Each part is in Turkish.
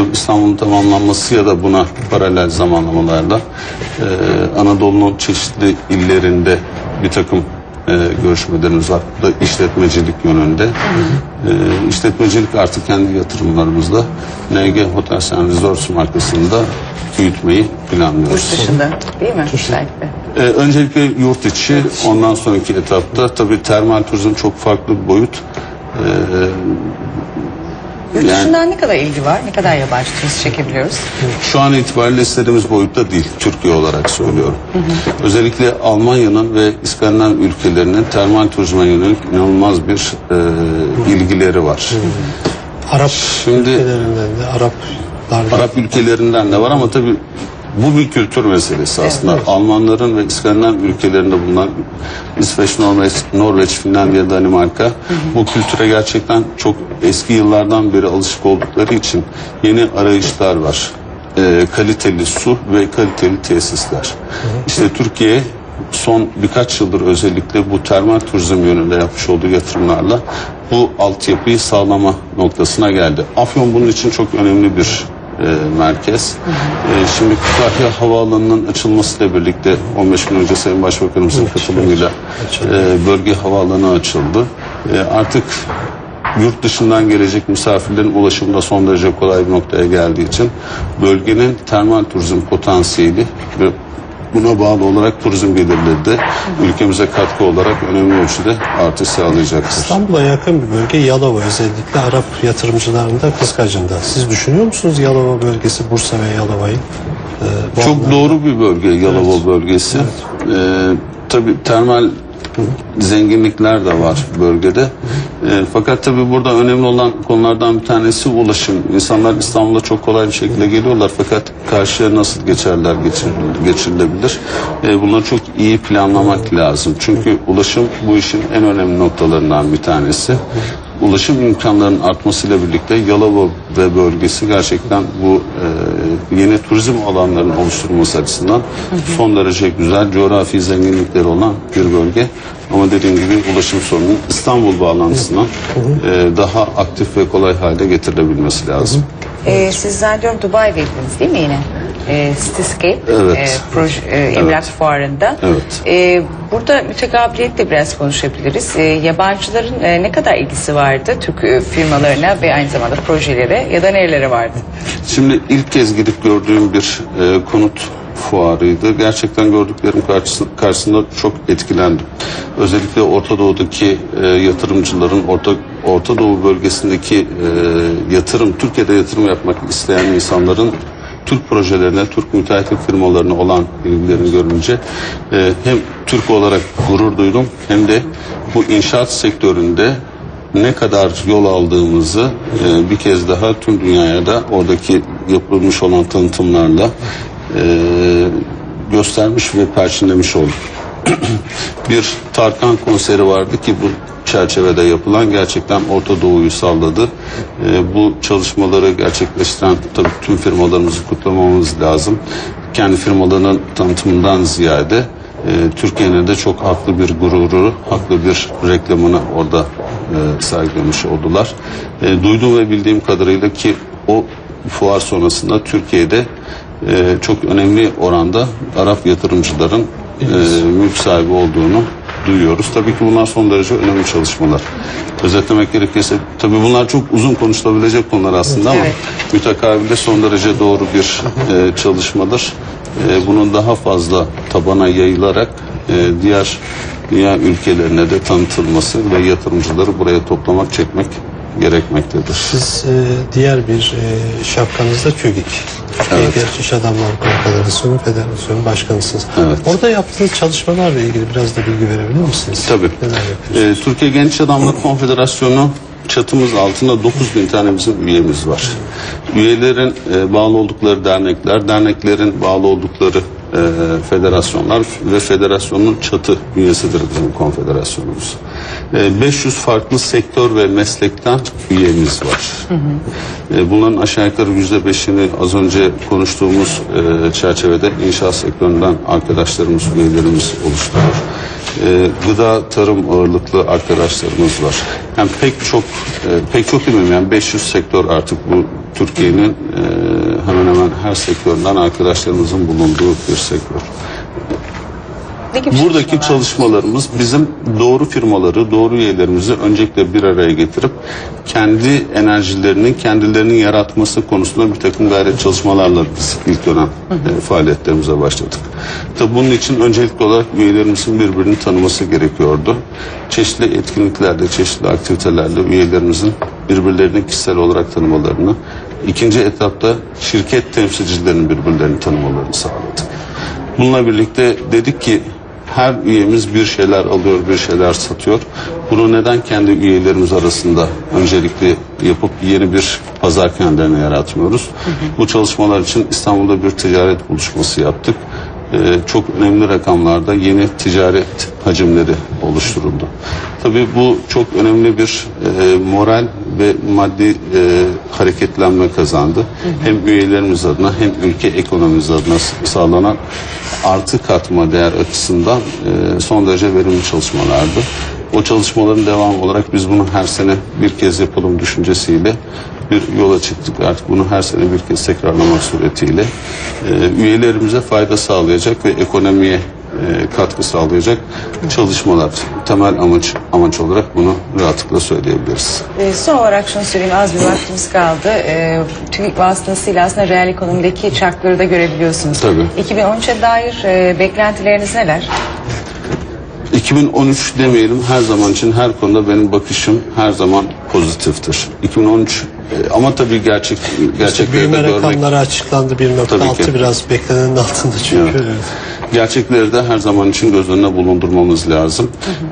tabii İstanbul'un tamamlanması ya da buna paralel zamanlamalarla e, Anadolu'nun çeşitli illerinde bir takım e, görüşmelerimiz var. Bu da işletmecilik yönünde. E, işletmecilik artık kendi yatırımlarımızla NG Hotels and Resorts markasında büyütmeyi planlıyoruz. Yurt dışında değil mi? Belki. Ee, öncelikle yurt içi, ondan sonraki etapta tabii termal turizm çok farklı bir boyut. Ee, Yurt Yani- dışından ne kadar ilgi var? Ne kadar yabancı turist çekebiliyoruz? şu an itibariyle istediğimiz boyutta değil, Türkiye olarak söylüyorum. Özellikle Almanya'nın ve İskandinav ülkelerinin termal turizme yönelik inanılmaz bir e, ilgileri var. Arap Şimdi- ülkelerinden de Araplar Arap ülkelerinden de var ama tabii bu bir kültür meselesi aslında. Almanların ve İskandinav ülkelerinde bulunan İsveç, Norveç, Norveç, Finlandiya, Danimarka bu kültüre gerçekten çok eski yıllardan beri alışık oldukları için yeni arayışlar var. Ee, kaliteli su ve kaliteli tesisler. İşte Türkiye son birkaç yıldır özellikle bu termal turizm yönünde yapmış olduğu yatırımlarla bu altyapıyı sağlama noktasına geldi. Afyon bunun için çok önemli bir e, merkez. E, şimdi Kütahya Havaalanı'nın açılmasıyla birlikte 15 gün önce Sayın Başbakanımızın katılımıyla e, bölge havaalanı açıldı. E, artık yurt dışından gelecek misafirlerin ulaşımı da son derece kolay bir noktaya geldiği için bölgenin termal turizm potansiyeli ve buna bağlı olarak turizm gelirleri de ülkemize katkı olarak önemli ölçüde artış sağlayacaktır. İstanbul'a yakın bir bölge Yalova özellikle Arap yatırımcılarında kıskacında. Siz düşünüyor musunuz Yalova bölgesi Bursa ve Yalova'yı? Ee, Çok anlamda- doğru bir bölge Yalova bölgesi. Ee, tabii termal zenginlikler de var bölgede. Ee, fakat tabii burada önemli olan konulardan bir tanesi ulaşım. İnsanlar İstanbul'a çok kolay bir şekilde geliyorlar fakat karşıya nasıl geçerler geçir- geçirilebilir? Ee, bunları çok iyi planlamak lazım. Çünkü ulaşım bu işin en önemli noktalarından bir tanesi ulaşım imkanlarının artmasıyla birlikte Yalova ve bölgesi gerçekten bu e, yeni turizm alanlarının oluşturulması açısından son derece güzel coğrafi zenginlikleri olan bir bölge. Ama dediğim gibi ulaşım sorunun İstanbul bağlantısından e, daha aktif ve kolay hale getirilebilmesi lazım. Ee, siz zannediyorum Dubai'deydiniz değil mi yine? Ee, Cityscape Evet. e, proje, e, Emlak Fuarı'nda. Evet. Ee, burada mütekabiliyetle biraz konuşabiliriz. Ee, yabancıların e, ne kadar ilgisi vardı Türk e, firmalarına ve aynı zamanda projelere ya da nerelere vardı? Şimdi ilk kez gidip gördüğüm bir e, konut fuarıydı. Gerçekten gördüklerim karşısında, karşısında çok etkilendim. Özellikle Orta Doğu'daki e, yatırımcıların, Orta, Orta Doğu bölgesindeki e, yatırım, Türkiye'de yatırım yapmak isteyen insanların Türk projelerine, Türk müteahhitlik firmalarına olan ilgilerini görünce e, hem Türk olarak gurur duydum hem de bu inşaat sektöründe ne kadar yol aldığımızı e, bir kez daha tüm dünyaya da oradaki yapılmış olan tanıtımlarla e, göstermiş ve perçinlemiş olduk. bir Tarkan konseri vardı ki bu çerçevede yapılan gerçekten Orta Doğu'yu salladı. E, bu çalışmaları gerçekleştiren tabii tüm firmalarımızı kutlamamız lazım. Kendi firmalarının tanıtımından ziyade e, Türkiye'nin de çok haklı bir gururu, haklı bir reklamını orada e, sergilemiş oldular. E, duyduğum ve bildiğim kadarıyla ki o fuar sonrasında Türkiye'de e, çok önemli oranda Arap yatırımcıların e, mülk sahibi olduğunu duyuyoruz. Tabii ki bunlar son derece önemli çalışmalar. Özetlemek gerekirse tabii bunlar çok uzun konuşulabilecek konular aslında ama Evet. mütekabilde son derece doğru bir e, çalışmadır. E, bunun daha fazla tabana yayılarak e, diğer dünya ülkelerine de tanıtılması ve yatırımcıları buraya toplamak, çekmek gerekmektedir. Siz e, diğer bir e, şapkanızda TÜGİK. Türkiye Evet. Genç İş Adamları Konfederasyonu Federasyonu Başkanısınız. Evet. Orada yaptığınız çalışmalarla ilgili biraz da bilgi verebilir misiniz? Tabii. Ee, Türkiye Genç Adamlar Konfederasyonu çatımız altında 9 bin tane bizim üyemiz var. Üyelerin e, bağlı oldukları dernekler, derneklerin bağlı oldukları e, federasyonlar ve federasyonun çatı üyesidir bizim konfederasyonumuz. E, 500 farklı sektör ve meslekten üyemiz var. E, bunların aşağı yukarı yüzde beşini az önce konuştuğumuz e, çerçevede inşaat sektöründen arkadaşlarımız, üyelerimiz oluşturuyor. E, gıda, tarım ağırlıklı arkadaşlarımız var. Yani pek çok, e, pek çok demeyeyim yani 500 sektör artık bu Türkiye'nin e, hemen her sektöründen arkadaşlarımızın bulunduğu bir sektör. Buradaki çalışmalar? çalışmalarımız bizim doğru firmaları, doğru üyelerimizi öncelikle bir araya getirip kendi enerjilerini kendilerinin yaratması konusunda bir takım gayret çalışmalarla biz ilk dönem e, faaliyetlerimize başladık. Tabii bunun için öncelikli olarak üyelerimizin birbirini tanıması gerekiyordu. Çeşitli etkinliklerle, çeşitli aktivitelerle üyelerimizin birbirlerini kişisel olarak tanımalarını, ikinci etapta şirket temsilcilerinin birbirlerini tanımalarını sağladık. Bununla birlikte dedik ki her üyemiz bir şeyler alıyor, bir şeyler satıyor. Bunu neden kendi üyelerimiz arasında öncelikli yapıp yeni bir pazar kendilerine yaratmıyoruz? Bu çalışmalar için İstanbul'da bir ticaret buluşması yaptık. Ee, çok önemli rakamlarda yeni ticaret hacimleri oluşturuldu. Tabii bu çok önemli bir e, moral ve maddi e, hareketlenme kazandı. Hem üyelerimiz adına hem ülke ekonomimiz adına sağlanan artı katma değer açısından e, son derece verimli çalışmalardı. O çalışmaların devamı olarak biz bunu her sene bir kez yapalım düşüncesiyle bir yola çıktık. Artık bunu her sene bir kez tekrarlamak suretiyle e, üyelerimize fayda sağlayacak ve ekonomiye e, katkı sağlayacak çalışmalar temel amaç amaç olarak bunu rahatlıkla söyleyebiliriz. E, son olarak şunu söyleyeyim az bir vaktimiz kaldı. E, TÜİK vasıtasıyla aslında reel ekonomideki çarkları da görebiliyorsunuz. Tabii. 2013'e dair e, beklentileriniz neler? 2013 demeyelim her zaman için her konuda benim bakışım her zaman pozitiftir. 2013 e, ama tabii gerçek İşte gerçekleri büyüme de görmek rakamları açıklandı 1.6 Tabii ki. biraz beklenenin altında çünkü. Evet. Gerçekleri de her zaman için göz önüne bulundurmamız lazım.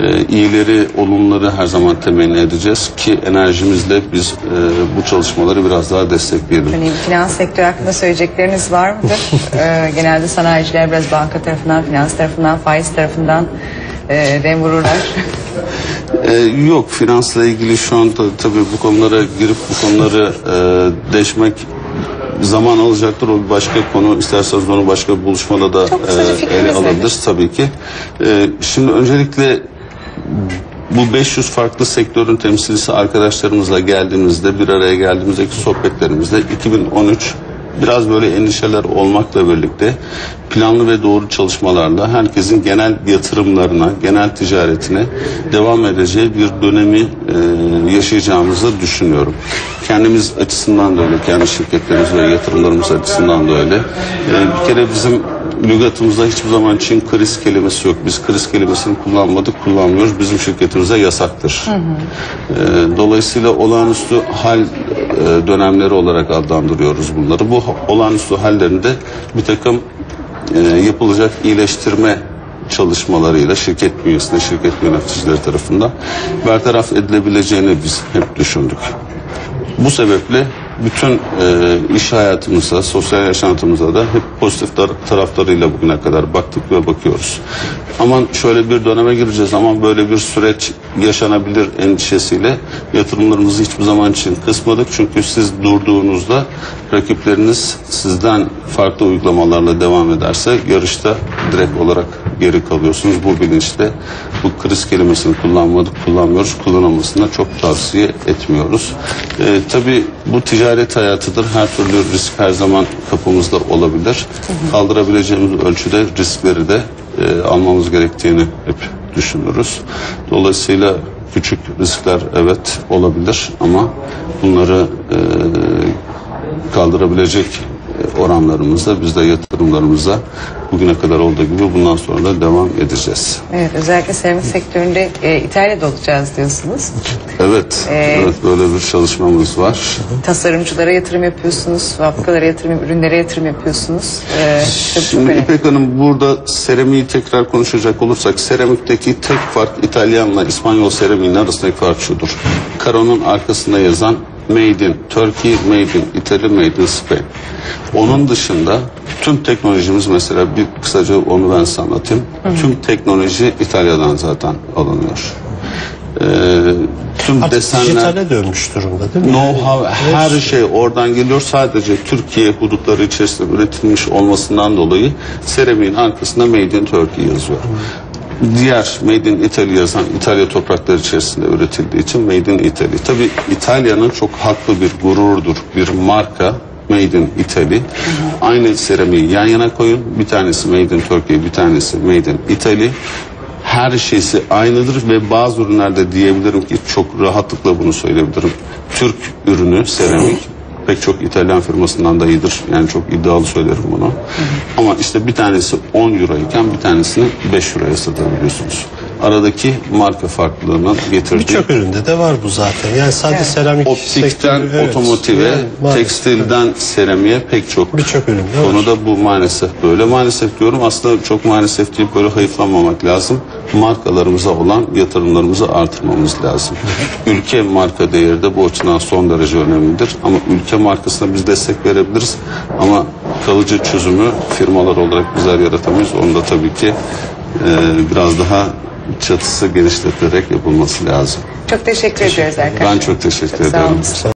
Ee, iyileri, olumları her zaman temenni edeceğiz ki enerjimizle biz e, bu çalışmaları biraz daha destekleyelim. Hani finans sektörü hakkında söyleyecekleriniz var mıdır? E, genelde sanayiciler biraz banka tarafından, finans tarafından, faiz tarafından e, dem vururlar. Ee, yok finansla ilgili şu an ta- tabii bu konulara girip bu konuları e, deşmek zaman alacaktır. O bir başka konu. İsterseniz onu başka bir buluşmada da Çok kısaca e, ele nedir? alabiliriz tabii ki. E, şimdi öncelikle bu 500 farklı sektörün temsilcisi arkadaşlarımızla geldiğimizde bir araya geldiğimizdeki sohbetlerimizde 2013 biraz böyle endişeler olmakla birlikte planlı ve doğru çalışmalarla herkesin genel yatırımlarına, genel ticaretine devam edeceği bir dönemi e, yaşayacağımızı düşünüyorum. Kendimiz açısından da öyle, kendi şirketlerimiz ve yatırımlarımız açısından da öyle. E, bir kere bizim lügatımızda hiçbir zaman için kriz kelimesi yok. Biz kriz kelimesini kullanmadık, kullanmıyoruz. Bizim şirketimize yasaktır. Ee, dolayısıyla olağanüstü hal e, dönemleri olarak adlandırıyoruz bunları. Bu olağanüstü hallerinde bir takım e, yapılacak iyileştirme çalışmalarıyla şirket bünyesinde, şirket yöneticileri tarafından bertaraf edilebileceğini biz hep düşündük. Bu sebeple bütün e, iş hayatımıza, sosyal yaşantımıza da hep pozitif tar- taraflarıyla bugüne kadar baktık ve bakıyoruz. Aman şöyle bir döneme gireceğiz ama böyle bir süreç yaşanabilir endişesiyle yatırımlarımızı hiçbir zaman için kısmadık. Çünkü siz durduğunuzda rakipleriniz sizden farklı uygulamalarla devam ederse yarışta direkt olarak geri kalıyorsunuz. Bu bilinçle bu kriz kelimesini kullanmadık, kullanmıyoruz. Kullanılmasını çok tavsiye etmiyoruz. Ee, tabii bu ticaret hayatıdır. Her türlü risk her zaman kapımızda olabilir. Kaldırabileceğimiz ölçüde riskleri de e, almamız gerektiğini hep düşünürüz. Dolayısıyla küçük riskler evet olabilir ama bunları e, kaldırabilecek oranlarımızda biz de yatırımlarımıza bugüne kadar olduğu gibi bundan sonra da devam edeceğiz. Evet, özellikle seramik sektöründe e, İtalya'da olacağız diyorsunuz. Evet, Ee, evet böyle bir çalışmamız var. Tasarımcılara yatırım yapıyorsunuz, fabrikalara yatırım, ürünlere yatırım yapıyorsunuz. E, işte bu çok Şimdi önemli. İpek Hanım burada seramiği tekrar konuşacak olursak seramikteki tek fark İtalyanla İspanyol seramiğinin arasındaki fark şudur. Karonun arkasında yazan Made in Turkey, Made in Italy, Made in Spain. Onun dışında tüm teknolojimiz mesela bir kısaca onu ben size anlatayım. Tüm teknoloji İtalya'dan zaten alınıyor. Ee, tüm Artık desenler dijitale dönmüş durumda değil mi? Know-how her şey oradan geliyor. Sadece Türkiye hudutları içerisinde üretilmiş olmasından dolayı seramiğin arkasında Made in Turkey yazıyor. Diğer Made in Italy yazan İtalya toprakları içerisinde üretildiği için Made in Italy. Tabi İtalya'nın çok haklı bir gururdur, bir marka Made in Italy. Aynı seramiği yan yana koyun. Bir tanesi Made in Turkey, bir tanesi Made in Italy. Her şeysi aynıdır ve bazı ürünlerde diyebilirim ki çok rahatlıkla bunu söyleyebilirim. Türk ürünü seramik pek çok İtalyan firmasından da iyidir. Yani çok iddialı söylerim bunu. Ama işte bir tanesi 10 euro iken bir tanesini 5 euroya satabiliyorsunuz. Aradaki marka farklılığının getirdiği Birçok üründe de var bu zaten. Yani sadece Evet. seramik optikten sektörü, evet. otomotive, maalesef, tekstilden seramiğe pek çok Birçok üründe var. konuda bu maalesef böyle. Maalesef diyorum aslında çok maalesef deyip böyle hayıflanmamak lazım. Markalarımıza olan yatırımlarımızı artırmamız lazım. ülke marka değeri de bu açıdan son derece önemlidir. Ama ülke markasına biz destek verebiliriz. Ama kalıcı çözümü firmalar olarak bizler yaratamayız. Onu da tabii ki e, biraz daha çatısı genişletilerek yapılması lazım. Çok teşekkür ediyoruz arkadaşlar. Ben çok teşekkür Çok sağ ederim. olun.